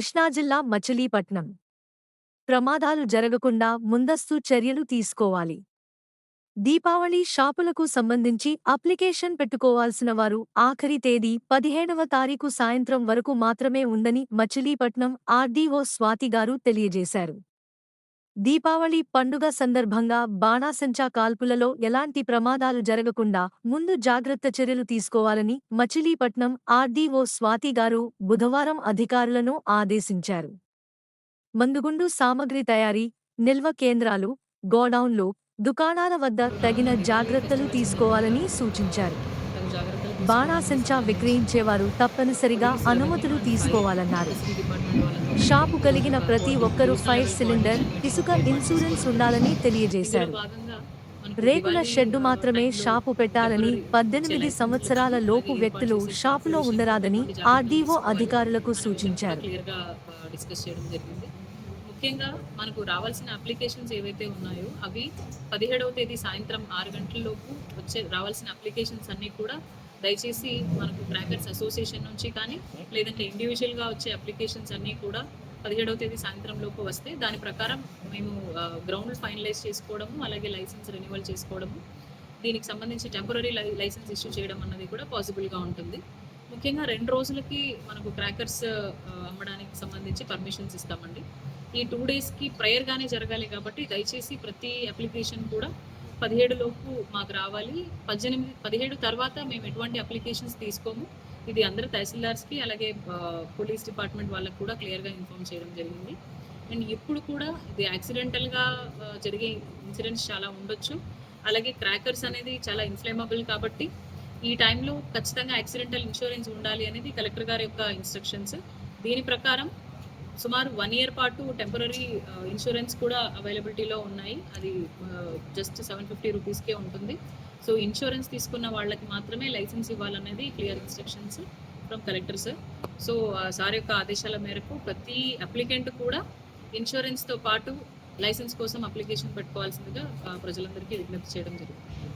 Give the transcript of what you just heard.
కృష్ణా జిల్లా మచిలీపట్నం. ప్రమాదాలు జరగకుండా ముందస్తు చర్యలు తీసుకోవాలి. దీపావళి షాపులకు సంబంధించి అప్లికేషన్ పెట్టుకోవాల్సిన వారు ఆఖరి తేదీ పదిహేడవ తారీఖు సాయంత్రం వరకు మాత్రమే ఉందని మచిలీపట్నం ఆర్డీఓ స్వాతి గారు తెలియజేశారు. దీపావళి పండుగ సందర్భంగా బాణాసంచా కాల్పులలో ఎలాంటి ప్రమాదాలు జరగకుండా ముందు జాగ్రత్త చర్యలు తీసుకోవాలని మచిలీపట్నం ఆర్డీఓ స్వాతి గారు బుధవారం అధికారులను ఆదేశించారు. మందుగుండు సామగ్రి తయారీ నిల్వ కేంద్రాలు గోడౌన్లు దుకాణాల వద్ద తగిన జాగ్రత్తలు తీసుకోవాలని సూచించారు. బాణాసంచా విక్రయించేవారు తప్పనిసరిగా అనుమతులు తీసుకోవాలన్నారు. షాపు కలిగిన ప్రతి ఒక్కరూ ఫైర్ సిలిండర్ ఇసుక ఇన్సూరెన్స్ ఉండాలని తెలియజేశారు. రేకుల షెడ్డు మాత్రమే షాపు పెట్టాలని పద్దెనిమిది సంవత్సరాల లోపు వ్యక్తులు షాపులో ఉండరాదని ఆర్డీఓ అధికారులకు సూచించారు క్లియర్గా డిస్కస్ చేయడం జరిగింది ముఖ్యంగా మనకు రావాల్సిన అప్లికేషన్స్ ఏవైతే ఉన్నాయో అవి పదిహేడవ తేదీ సాయంత్రం ఆరు గంటలలోపు వచ్చే రావాల్సిన అప్లికేషన్స్ అన్నీ కూడా దయచేసి మనకు క్రాకర్స్ అసోసియేషన్ నుంచి కానీ లేదంటే ఇండివిజువల్గా వచ్చే అప్లికేషన్స్ అన్నీ కూడా పదిహేడవ తేదీ సాయంత్రం లోపు వస్తే దాని ప్రకారం మేము గ్రౌండ్ ఫైనలైజ్ చేసుకోవడము అలాగే లైసెన్స్ రెన్యువల్ చేసుకోవడము దీనికి సంబంధించి టెంపరీ లైసెన్స్ ఇష్యూ చేయడం అన్నది కూడా పాసిబుల్గా ఉంటుంది. ముఖ్యంగా రెండు రోజులకి మనకు క్రాకర్స్ అమ్మడానికి సంబంధించి పర్మిషన్స్ ఇస్తామండి. ఈ టూ డేస్కి ప్రేయర్గానే జరగాలి కాబట్టి దయచేసి ప్రతి అప్లికేషన్ కూడా పదిహేడు లోపు మాకు రావాలి. పద్దెనిమిది పదిహేడు తర్వాత మేము ఎటువంటి అప్లికేషన్స్ తీసుకోము. ఇది అందరు తహసీల్దార్స్కి అలాగే పోలీస్ డిపార్ట్మెంట్ వాళ్ళకి కూడా క్లియర్గా ఇన్ఫామ్ చేయడం జరిగింది. అండ్ ఇప్పుడు కూడా ఇది యాక్సిడెంటల్గా జరిగే ఇన్సిడెంట్స్ చాలా ఉండొచ్చు. అలాగే క్రాకర్స్ అనేది చాలా ఇన్ఫ్లేమబుల్ కాబట్టి ఈ టైంలో ఖచ్చితంగా యాక్సిడెంటల్ ఇన్సూరెన్స్ ఉండాలి అనేది కలెక్టర్ గారి యొక్క ఇన్స్ట్రక్షన్స్ దీని ప్రకారం సుమారు వన్ ఇయర్ పాటు టెంపరీ ఇన్సూరెన్స్ కూడా అవైలబిలిటీలో ఉన్నాయి. అది జస్ట్ సెవెన్ ఫిఫ్టీ రూపీస్కే ఉంటుంది. సో ఇన్సూరెన్స్ తీసుకున్న వాళ్ళకి మాత్రమే లైసెన్స్ ఇవ్వాలనేది clear instructions from collector sir so sir యొక్క ఆదేశాల మేరకు ప్రతి అప్లికెంట్ కూడా ఇన్సూరెన్స్తో పాటు లైసెన్స్ కోసం అప్లికేషన్ పెట్టుకోవాల్సిందిగా ప్రజలందరికీ విజ్ఞప్తి చేయడం జరుగుతుంది.